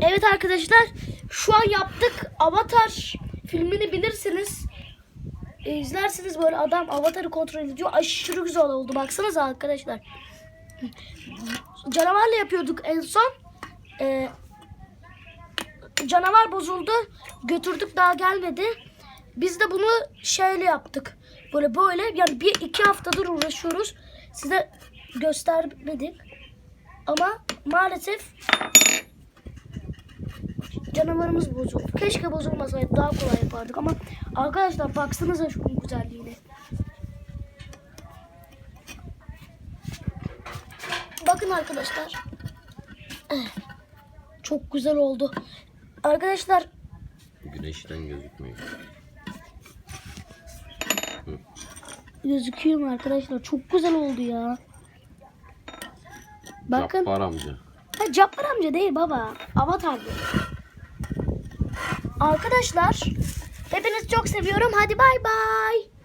Evet arkadaşlar şu an yaptık Avatar filmini bilirsiniz. E, izlersiniz böyle adam Avatar'ı kontrol ediyor. Aşırı güzel oldu. Baksanıza arkadaşlar. Canavarla yapıyorduk en son. E, canavar bozuldu. Götürdük daha gelmedi. Biz de bunu şeyle yaptık. Böyle böyle yani bir iki haftadır uğraşıyoruz. Size göstermedik. Ama maalesef canavarımız bozuldu. Keşke bozulmasaydı daha kolay yapardık ama arkadaşlar baksanıza şu güzelliğine. Bakın arkadaşlar. Çok güzel oldu. Arkadaşlar Güneşten gözükmüyor. gözüküyor mu arkadaşlar? Çok güzel oldu ya. Bakın. Cappar amca. Ha Cabbar amca değil baba. Avatar bu. Arkadaşlar hepinizi çok seviyorum. Hadi bay bay.